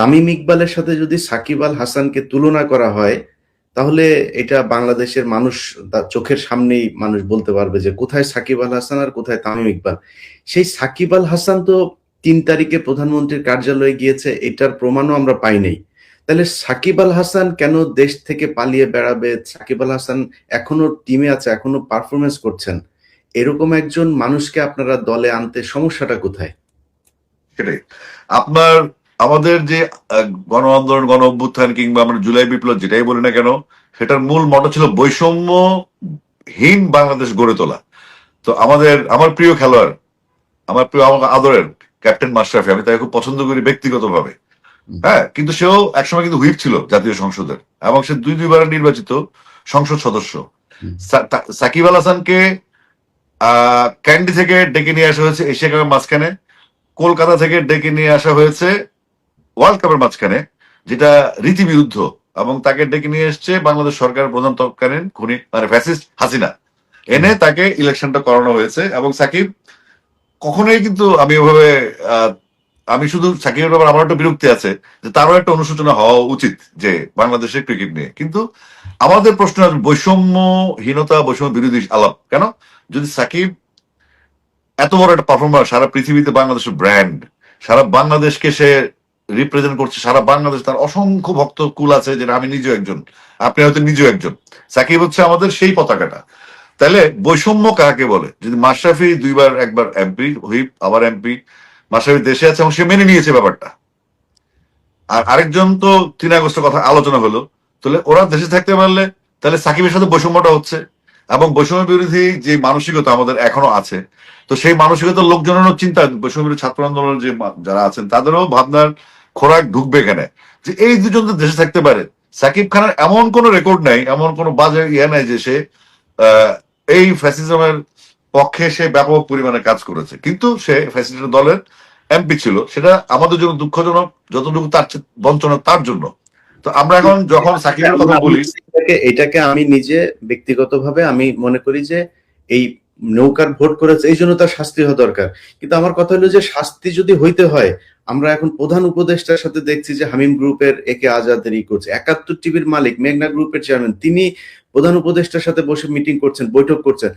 তামিম ইকবালের সাথে যদি সাকিব আল হাসানকে তুলনা করা হয়, তাহলে এটা বাংলাদেশের মানুষ তার চোখের সামনেই মানুষ বলতে পারবে যে কোথায় সাকিব আল হাসান আর কোথায় তামিম ইকবাল। সেই সাকিব আল হাসান তো তিন তারিখে প্রধানমন্ত্রীর কার্যালয়ে গিয়েছে, এটার প্রমাণও আমরা পাই নাই। তাহলে সাকিব আল হাসান কেন দেশ থেকে পালিয়ে বেড়াবে? সাকিব আল হাসান এখনও টিমে আছে, এখনও পারফরমেন্স করছেন। এরকম একজন মানুষকে আপনারা দলে আনতে সমস্যাটা কোথায়? সেটাই। আপনার আমাদের যে গণ আন্দোলন গণ অভ্যুত্থান কিংবা আমরা জুলাই বিপ্লব যেটাই বলি না কেন সেটার মূল মত ছিল বৈষম্যহীন বাংলাদেশ গড়ে তোলা। তো আমাদের আমার প্রিয় খেলোয়াড় আমার প্রিয় আমার আদরের ক্যাপ্টেন মাশরাফি আমি তাকে খুব পছন্দ করি ব্যক্তিগতভাবে। হ্যাঁ কিন্তু সেও একসময় কিন্তু হুইপ ছিল জাতীয় সংসদের এবং সে দুই দুইবার নির্বাচিত সংসদ সদস্য। সাকিব আল হাসানকে আহ, ক্যান্ডি থেকে ডেকে নিয়ে আসা হয়েছে এশিয়া কাপের মাঝখানে কলকাতা থেকে ডেকে নিয়ে আসা হয়েছে ওয়ার্ল্ড কাপের মাঝখানে, যেটা রীতি বিরুদ্ধ এবং তাকে ডেকে নিয়ে এসছে বাংলাদেশ সরকার প্রধান তৎকালীন খুনি মানে ফ্যাসিস্ট হাসিনা। এনে তাকে ইলেকশনটা করানো হয়েছে এবং সাকিব, কখনোই কিন্তু আমি ওভাবে আমি শুধু সাকিবের ব্যাপারে আমার একটা বিরক্তি আছে যে তারও একটা অনুশোচনা হওয়া উচিত যে বাংলাদেশের ক্রিকেট নিয়ে। কিন্তু আমাদের প্রশ্ন বৈষম্যহীনতা, বৈষম্য বিরোধী আলাপ কেন? যদি সাকিব এত বড় একটা পারফরমার সারা পৃথিবীতে বাংলাদেশের ব্র্যান্ড সারা বাংলাদেশকে সে রিপ্রেজেন্ট করছে সারা বাংলাদেশ। তার অসংখ্য ভক্ত কুল আছে যেটা আমি নিজেও একজন। আপনি হয়তো নিজেও একজন। সাকিব হচ্ছে আমাদের সেই পতাকাটা। তাহলে বৈষম্য কাকে বলে? যদি মাশরাফি দুইবার, একবার এমপি হুইপ, আবার এমপি মাশরাফি দেশে আছে এবং সে মেনে নিয়েছে ব্যাপারটা। আর আরেকজন তো তিন আগস্টের কথা আলোচনা হলো। তাহলে ওরা দেশে থাকতে পারলে, তাহলে সাকিবের সাথে বৈষম্যটা হচ্ছে। এবং বৈষম্য বিরোধী যে মানসিকতা আমাদের এখনও আছে, তো সেই মানসিকতার লোকজনেরও চিন্তা। বৈষম্য ছাত্র আন্দোলনের যে যারা আছেন, তাদেরও ভাবনার খোরাক ঢুকবে এখানে। যে এই দুজন তো দেশে থাকতে পারে। সাকিব খানের এমন কোন রেকর্ড নাই, এমন কোন বাজে ইয়ে নাই যে সে এই ফ্যাসিজমের পক্ষে সে ব্যাপক পরিমাণে কাজ করেছে। কিন্তু সে ফ্যাসিস্ট দলের এমপি ছিল। সেটা আমাদের জন্য দুঃখজনক, যতটুকু তার বঞ্চনা তার জন্য। তো আমরা এখন যখন সাকিবের কথা বলি এটাকে আমি নিজে ব্যক্তিগতভাবে আমি মনে করি যে এই নৌকার ভোট করেছে, এই জন্য তার শাস্তি হওয়া দরকার। কিন্তু আমার কথা হলো যে শাস্তি যদি হইতে হয়, আমরা এখন প্রধান উপদেষ্টার সাথে দেখছি যে হামিম গ্রুপের একে আজাদের ই করছে। একাত্তর টিভির মালিক, মেঘনা গ্রুপের চেয়ারম্যান, তিনি প্রধান উপদেষ্টার সাথে বসে মিটিং করছেন, বৈঠক করছেন।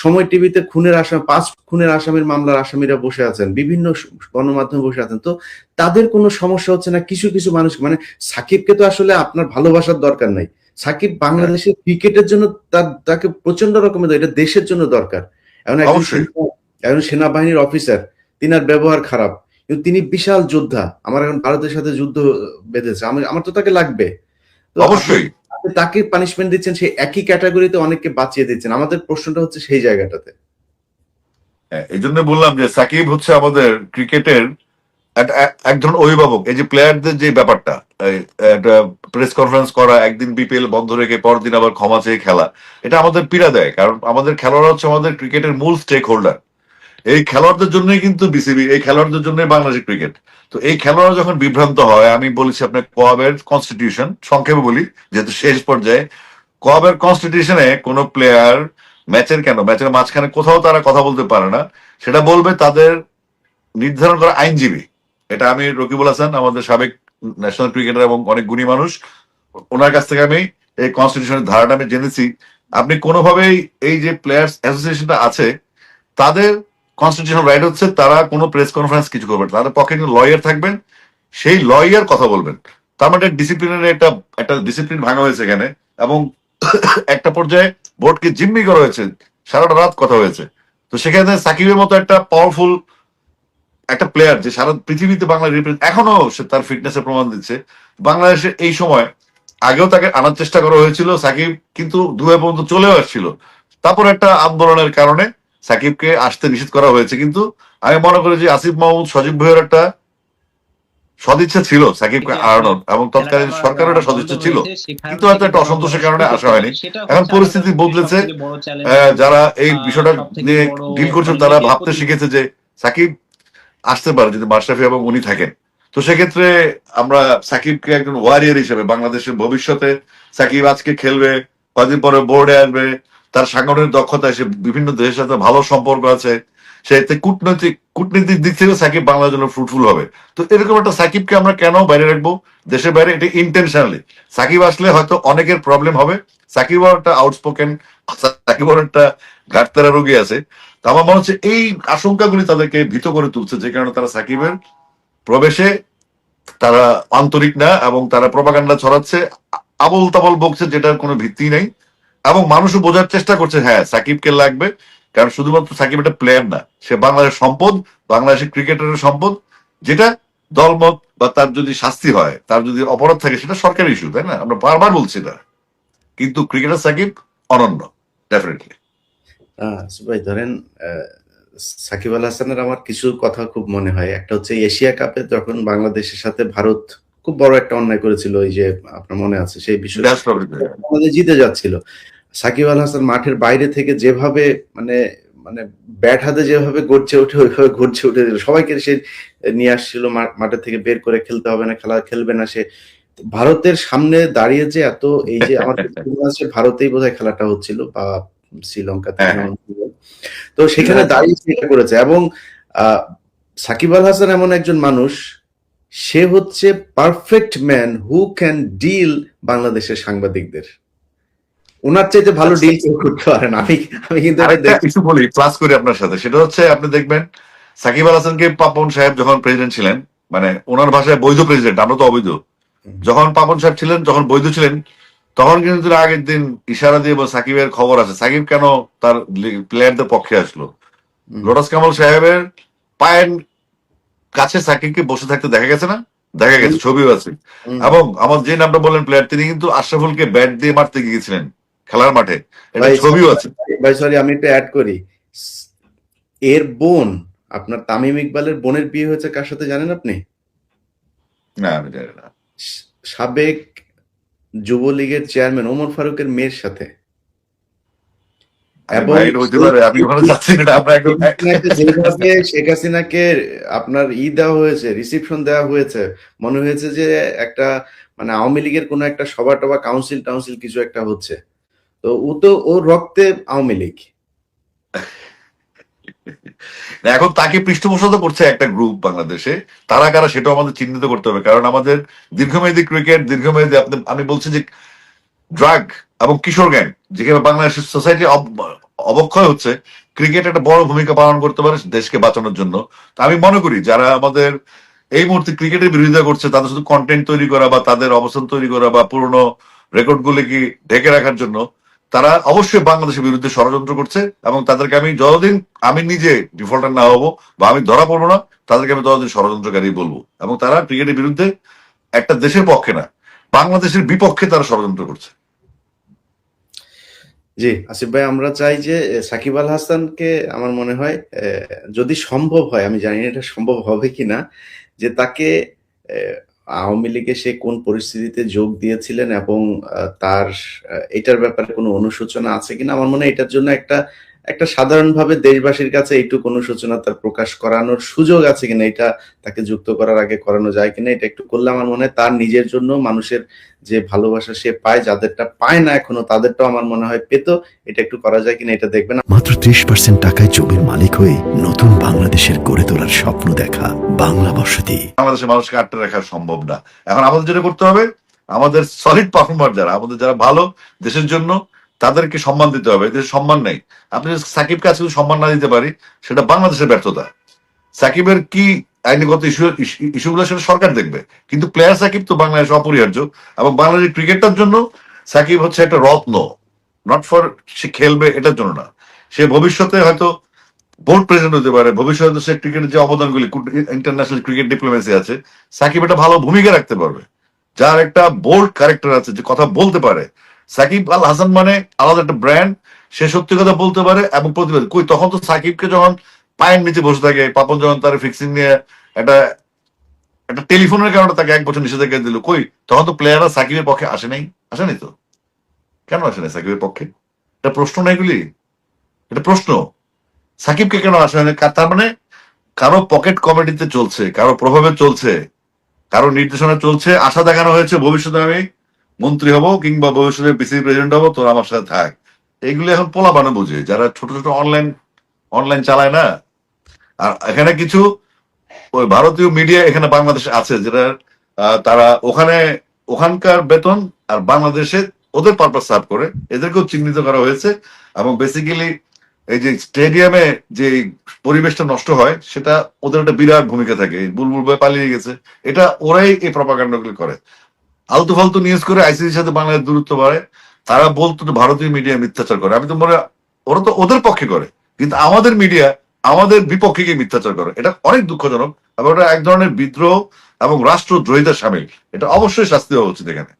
সময় টিভিতে খুনের আসাম, পাঁচ খুনের আসামির মামলার আসামিরা বসে আছেন, বিভিন্ন গণমাধ্যমে বসে আছেন। তো তাদের কোনো সমস্যা হচ্ছে না? কিছু কিছু মানুষ মানে সাকিবকে তো আসলে আপনার ভালোবাসার দরকার নাই। সাকিব বাংলাদেশের ক্রিকেটের জন্য তাকে প্রচণ্ড রকমের এটা দেশের জন্য দরকার। এখন একজন সেনাবাহিনীর অফিসার তিনার ব্যবহার খারাপ। কিন্তু তিনি বিশাল যোদ্ধা। আমার এখন ভারতের সাথে যুদ্ধ বেঁধেছে। আমি আমার তো তাকে লাগবে। অবশ্যই। তাকে পানিশমেন্ট দিচ্ছেন সেই একই ক্যাটাগরিতে অনেককে বাঁচিয়ে দিচ্ছেন। আমাদের প্রশ্নটা হচ্ছে সেই জায়গাটাতে। হ্যাঁ, এই জন্য বললাম যে সাকিব হচ্ছে আমাদের ক্রিকেটের এক- ধরনের অভিভাবক, এই যে প্লেয়ারদের যে ব্যাপারটা একটা প্রেস কনফারেন্স করা, একদিন বিপিএল বন্ধ রেখে পরদিন আবার ক্ষমা চেয়ে খেলা, এটা আমাদের পীড়া দেয়, কারণ আমাদের খেলোয়াড় হচ্ছে আমাদের ক্রিকেটের মূল স্টেক হোল্ডার এই খেলোয়াড়দের জন্যই কিন্তু বিসিবি এই খেলোয়াড়দের জন্যই বাংলাদেশের ক্রিকেট তো এই খেলোয়াড় যখন বিভ্রান্ত হয়, আমি বলেছি আপনার কোয়াবের কনস্টিটিউশন সংক্ষেপে বলি, যেহেতু শেষ পর্যায়ে, কোয়াবের কনস্টিটিউশনে কোনো প্লেয়ার ম্যাচের কেন, ম্যাচের মাঝখানে কোথাও তারা কথা বলতে পারে না, সেটা বলবে তাদের নির্ধারণ করা আইনজীবী। এটা আমি রকিবুল হাসান, আমাদের সাবেক ন্যাশনাল ক্রিকেটার এবং অনেক গুণী মানুষ। ওনার কাছ থেকে আমি এই কনস্টিটিউশনের ধারাটা আমি জেনেছি। আপনি কোনোভাবেই এই যে প্লেয়ার্স অ্যাসোসিয়েশনটা আছে, তাদের কনস্টিটিউশন রাইট হচ্ছে তারা কোনো প্রেস কনফারেন্স কিছু করবেন। তাদের পক্ষে লয়ার থাকবেন, সেই লয়ার কথা বলবেন। তার মানে ডিসিপ্লিনের একটা একটা ডিসিপ্লিন ভাঙা হয়েছে এখানে এবং একটা পর্যায়ে বোর্ডকে জিম্মি করা হয়েছে। সারাটা রাত কথা হয়েছে। তো সেখানে সাকিবের মতো একটা পাওয়ারফুল একটা প্লেয়ার যে সারা পৃথিবীতে বাংলা এখনও সে তার ফিটনেসের প্রমাণ দিচ্ছে। বাংলাদেশে এই সময় আগেও তাকে আনার চেষ্টা করা হয়েছিল সাকিব কিন্তু দুয়ে পর্যন্ত চলেও আসছিল। তারপর একটা আন্দোলনের কারণে সাকিবকে আসতে নিষেধ করা হয়েছে। কিন্তু আমি মনে করি যে আসিফ মাহমুদ সজীব ভাইয়ের একটা সদিচ্ছা ছিল সাকিবকে আড়ানোর এবং তৎকালীন সরকারের একটা সদিচ্ছা ছিল। কিন্তু হয়তো একটা অসন্তোষের কারণে আসা হয়নি। এখন পরিস্থিতি বদলেছে যারা এই বিষয়টা নিয়ে ডিল করছেন তারা ভাবতে শিখেছে যে সাকিব আসতে পারে, যদি মাশরাফি এবং উনি থাকেন। তো সেক্ষেত্রে আমরা সাকিবকে একজন ওয়ারিয়ার হিসেবে, বাংলাদেশের ভবিষ্যতে সাকিব আজকে খেলবে, কদিন পরে বোর্ডে আসবে, তার সাংগঠনিক দক্ষতা এসে বিভিন্ন দেশের সাথে ভালো সম্পর্ক আছে, সে এতে কূটনৈতিক কূটনীতিক দিক থেকে সাকিব বাংলার জন্য ফ্রুটফুল হবে। তো এরকম একটা সাকিবকে আমরা কেন বাইরে রাখব? দেশের বাইরে এটা ইন্টেনশনালি সাকিব আসলে হয়তো অনেকের প্রবলেম হবে সাকিব একটা আউটস্পোকেন সাকিব একটা ঘাটতারা রোগী আছে। তো আমার মনে হচ্ছে এই আশঙ্কাগুলি তাদেরকে ভীত করে তুলছে, যে কারণে তারা সাকিবের প্রবেশে তারা আন্তরিক না এবং তারা প্রপাগান্ডা ছড়াচ্ছে আবল তাবল বকছে যেটার কোনো ভিত্তি নেই। এবং মানুষও বোঝার চেষ্টা করছে হ্যাঁ সাকিবকে লাগবে, কারণ শুধুমাত্র সাকিব একটা প্লেয়ার না, সে বাংলাদেশের সম্পদ বাংলাদেশের ক্রিকেটারের সম্পদ, যেটা দলমত বা তার যদি শাস্তি হয়, তার যদি অপরাধ থাকে, সেটা সরকারি ইস্যু তাই না? আমরা বারবার বলছি না কিন্তু ক্রিকেটার সাকিব অনন্য। ডেফিনেটলি ভাই ধরেন সাকিব আল হাসানের আমার কিছু কথা খুব মনে হয়। একটা হচ্ছে এশিয়া কাপে যখন বাংলাদেশের সাথে ভারত খুব বড় একটা অন্যায় করেছিল ওই যে আপনার মনে আছে সেই বিষয়ে। বাংলাদেশ জিতে যাচ্ছিল। সাকিব আল হাসান মাঠের বাইরে থেকে যেভাবে মানে মানে ব্যাট হাতে যেভাবে গড়ছে ওঠে ওইভাবে ঘুরছে উঠে দিল। সবাইকে সে নিয়ে আসছিল মাঠের থেকে বের করে খেলতে হবে না খেলা খেলবে না সে। ভারতের সামনে দাঁড়িয়ে যে এত এই যে আছে ভারতেই বোধহয় খেলাটা হচ্ছিল বা শ্রীলঙ্কা হ্যাঁ। হয়। তো সেখানে দাঁড়িয়ে এটা করেছে এবং সাকিব আল হাসান এমন একজন মানুষ সে হচ্ছে perfect man who can deal বাংলাদেশের সাংবাদিকদের। ওনার চাইতে ভালো ডিল কেউ করতে পারেন আমি আমি কিন্তু কিছু বলি ক্লাস করি আপনার সাথে। সেটা হচ্ছে আপনি দেখবেন সাকিব আল হাসানকে পাপন সাহেব যখন প্রেসিডেন্ট ছিলেন মানে ওনার ভাষায় বৈধ প্রেসিডেন্ট আমরা তো অবৈধ। যখন পাপন সাহেব ছিলেন যখন বৈধ ছিলেন তখন কিন্তু আগের দিন ইশারা দিয়ে সাকিবের খবর আছে। সাকিব কেন তার প্লেয়ারদের পক্ষে আসলো? লোটাস কামাল সাহেবের পায়ের কাছে সাকিবকে বসে থাকতে দেখা গেছে না? দেখা গেছে ছবিও আছে। এবং আমার যে নামটা বললেন প্লেয়ার তিনি কিন্তু আশরাফুলকে ব্যাট দিয়ে মারতে গিয়েছিলেন খেলার মাঠে। এটা ছবিও আছে। ভাই সরি আমি একটু অ্যাড করি। এর বোন আপনার তামিম ইকবালের বোনের বিয়ে হয়েছে কার সাথে জানেন আপনি? না আমি জানি না। সাবেক যুবলীগের চেয়ারম্যান ওমর ফারুকের মেয়ের সাথে। শেখ হাসিনাকে আপনার ই দেওয়া হয়েছে রিসিপশন দেওয়া হয়েছে। মনে হয়েছে যে একটা মানে আওয়ামী লীগের কোনো একটা সভা টভা কাউন্সিল টাউন্সিল কিছু একটা হচ্ছে। তো ও তো ওর রক্তে আওয়ামী লীগ। এখন তাকে পৃষ্ঠপোষকতা করছে একটা গ্রুপ বাংলাদেশে। তারা কারা সেটাও আমাদের চিহ্নিত করতে হবে, কারণ আমাদের দীর্ঘমেয়াদী ক্রিকেট দীর্ঘমেয়াদী আপনি, আমি বলছি যে ড্রাগ এবং কিশোর গ্যাং যেখানে বাংলাদেশের সোসাইটি অবক্ষয় হচ্ছে ক্রিকেট একটা বড় ভূমিকা পালন করতে পারে দেশকে বাঁচানোর জন্য। তো আমি মনে করি, যারা আমাদের এই মুহূর্তে ক্রিকেটের বিরোধিতা করছে, তাদের শুধু কন্টেন্ট তৈরি করা বা তাদের অবস্থান তৈরি করা বা পুরনো রেকর্ড গুলিকে ঢেকে রাখার জন্য তারা অবশ্যই বাংলাদেশের বিরুদ্ধে ষড়যন্ত্র করছে এবং তাদেরকে আমি যতদিন আমি নিজে ডিফল্টার না হব বা আমি ধরা পড়ব না, তাদেরকে আমি ততদিন ষড়যন্ত্রকারী বলব। এবং তারা ক্রিকেটের বিরুদ্ধে একটা দেশের পক্ষে না, বাংলাদেশের বিপক্ষে তারা ষড়যন্ত্র করছে। জি, আসিফ ভাই, আমরা চাই যে সাকিব আল হাসানকে আমার মনে হয় যদি সম্ভব হয়, আমি জানি না এটা সম্ভব হবে কিনা, যে তাকে আওয়ামী লীগে সে কোন পরিস্থিতিতে যোগ দিয়েছিলেন এবং তার এটার ব্যাপারে কোনো অনুশোচনা আছে কিনা? আমার মনে হয় এটার জন্য একটা একটা সাধারণভাবে দেশবাসীর কাছে এইটুকু অনুশোচনা তার প্রকাশ করানোর সুযোগ আছে কিনা এটা তাকে যুক্ত করার আগে করানো যায় কিনা এটা একটু করলে আমার মনে হয় তার নিজের জন্য মানুষের যে ভালোবাসা সে পায় যাদেরটা পায় না এখনও তাদেরটাও আমার মনে হয় পেত এটা একটু করা যায় কিনা এটা দেখবেন মাত্র ত্রিশ পার্সেন্ট টাকায় জমির মালিক হয়ে নতুন বাংলাদেশের গড়ে তোলার স্বপ্ন দেখা বাংলা বসতি। বাংলাদেশের মানুষকে আটকে রাখা সম্ভব না। এখন আমাদের যেটা করতে হবে আমাদের সলিড পারফর্মার যারা আমাদের যারা ভালো দেশের জন্য তাদেরকে সম্মান দিতে হবে দেশের সম্মান নেই। আপনি সাকিবকে আজকে সম্মান না দিতে পারি, সেটা বাংলাদেশের ব্যর্থতা। সাকিবের কি আইনগত ইস্যু ইস্যুগুলো সেটা সরকার দেখবে। কিন্তু প্লেয়ার সাকিব তো বাংলাদেশ অপরিহার্য এবং বাংলাদেশের ক্রিকেটটার জন্য সাকিব হচ্ছে একটা রত্ন। নট ফর সে খেলবে এটার জন্য না। সে ভবিষ্যতে হয়তো বোর্ড প্রেসিডেন্ট হতে পারে, ভবিষ্যতে সে ক্রিকেটের যে অবদানগুলি ইন্টারন্যাশনাল ক্রিকেট ডিপ্লোমেসি আছে, সাকিব একটা ভালো ভূমিকা রাখতে পারবে। যার একটা বোল্ড ক্যারেক্টার আছে, যে কথা বলতে পারে। সাকিব আল হাসান মানে আলাদা একটা ব্র্যান্ড সে সত্যি কথা বলতে পারে এবং প্রতিবাদ। কই, তখন তো সাকিবকে যখন পায়ের নিচে বসে থাকে, পাপন যখন তার ফিক্সিং নিয়ে একটা একটা টেলিফোনের কারণে তাকে এক বছর নিষেধাজ্ঞা দিল। কই, তখন তো প্লেয়াররা সাকিবের পক্ষে আসে নাই। আসেনি তো? কেন আসে নাই সাকিবের পক্ষে? এটা প্রশ্ন না এগুলি এটা প্রশ্ন। সাকিবকে কেন আসে না তার মানে কারও পকেট কমেডিতে চলছে, কারও প্রভাবে চলছে, কারও নির্দেশনা চলছে, আশা দেখানো হয়েছে ভবিষ্যতে আমি মন্ত্রী হব কিংবা ভবিষ্যতে বিসিবি প্রেসিডেন্ট হব, তোর আমার সাথে থাক। এগুলো এখন পোলা বানো বুঝে। যারা ছোট ছোট অনলাইন অনলাইন চালায় না। আর এখানে কিছু ওই ভারতীয় মিডিয়া এখানে বাংলাদেশে আছে, যেটা তারা ওখানে, ওখানকার বেতন আর বাংলাদেশে ওদের পারপাস সার্ভ করে। এদেরকেও চিহ্নিত করা হয়েছে। এবং বেসিক্যালি এই যে স্টেডিয়ামে যে পরিবেশটা নষ্ট হয়, সেটা ওদের একটা বিরাট ভূমিকা থাকে। বুলবুল ভাই পালিয়ে গেছে। এটা ওরাই এই প্রপাকাণ্ডগুলি করে। আলতু ফালতু নিউজ করে আইসিসির সাথে বাংলাদেশ দূরত্ব বাড়ে তারা বলতো ভারতীয় মিডিয়া মিথ্যাচার করে। আমি তো মনে ওরা তো ওদের পক্ষে করে। কিন্তু আমাদের মিডিয়া আমাদের বিপক্ষে গিয়ে মিথ্যাচার করে। এটা অনেক দুঃখজনক এবং এটা এক ধরনের বিদ্রোহ এবং রাষ্ট্রদ্রোহিতার সামিল। এটা অবশ্যই শাস্তি হওয়া উচিত এখানে।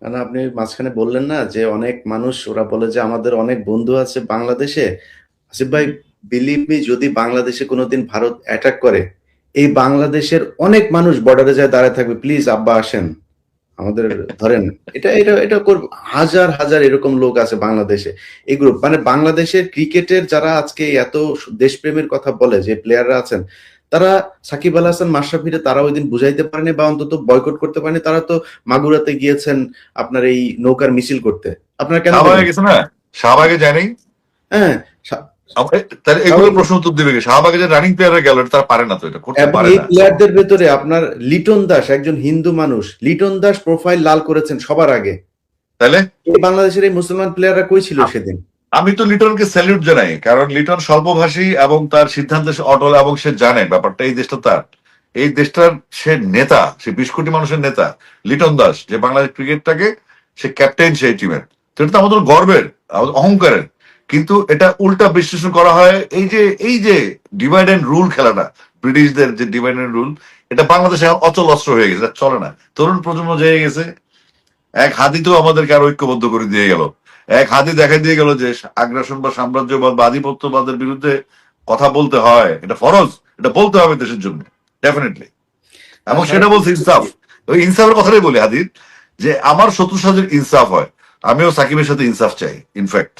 কারণ আপনি মাঝখানে বললেন না যে অনেক মানুষ, ওরা বলে যে আমাদের অনেক বন্ধু আছে বাংলাদেশে। আসিফ ভাই বিলিভ মি যদি বাংলাদেশে কোনোদিন ভারত অ্যাটাক করে, এই বাংলাদেশের অনেক মানুষ বর্ডারে যায়, দাঁড়ায় থাকবে। প্লিজ আব্বা, আসেন। আমাদের ধরেন এটা এটা এটা করব হাজার হাজার এরকম লোক আছে বাংলাদেশে। এই গ্রুপ মানে বাংলাদেশের ক্রিকেটের যারা আজকে এত দেশপ্রেমের কথা বলে যে প্লেয়াররা আছেন তারা সাকিব আল হাসান মাশরাফিরে তারা ওই দিন বুঝাইতে পারেনি বা অন্তত বয়কট করতে পারেনি। তারা তো মাগুরাতে গিয়েছেন আপনার এই নৌকার মিছিল করতে। আপনার কেন? গেছে না? শাহবাগে যায়নি? হ্যাঁ তাহলে এগুলো প্রশ্ন উত্তর দিবে শাহবাগে যে রানিং প্লেয়ার গেল তারা পারে না তো এটা করতে পারে এই প্লেয়ারদের ভেতরে আপনার লিটন দাস একজন হিন্দু মানুষ লিটন দাস প্রোফাইল লাল করেছেন সবার আগে। তাহলে? এই বাংলাদেশের এই মুসলমান প্লেয়াররা কই ছিল সেদিন? আমি তো লিটনকে স্যালিউট জানাই কারণ লিটন স্বল্পভাষী এবং তার সিদ্ধান্তে অটল এবং সে জানে ব্যাপারটা এই দেশটা তার। এই দেশটার সে নেতা সে বিশ কোটি মানুষের নেতা লিটন দাস যে বাংলাদেশ ক্রিকেটটাকে সে ক্যাপ্টেন সেই টিমের সেটা তো আমাদের গর্বের আমাদের অহংকারের। কিন্তু এটা উল্টা বিশ্লেষণ করা হয় এই যে এই যে ডিভাইড অ্যান্ড রুল খেলাটা ব্রিটিশদের যে ডিভাইড অ্যান্ড রুল এটা বাংলাদেশে অচল অস্ত্র হয়ে গেছে চলে না। তরুণ প্রজন্ম জেগে গেছে এক হাতিতেও আমাদেরকে আর ঐক্যবদ্ধ করে দিয়ে গেল। এক হাতি দেখা দিয়ে গেল যে আগ্রাসন বা সাম্রাজ্যবাদ বা আধিপত্যবাদের বিরুদ্ধে কথা বলতে হয়। এটা ফরজ এটা বলতে হবে দেশের জন্য ডেফিনেটলি এবং সেটা বলছে ইনসাফ। ওই ইনসাফের কথাটাই বলি হাদির যে আমার শত্রু সাথে ইনসাফ হয় আমিও সাকিবের সাথে ইনসাফ চাই ইনফ্যাক্ট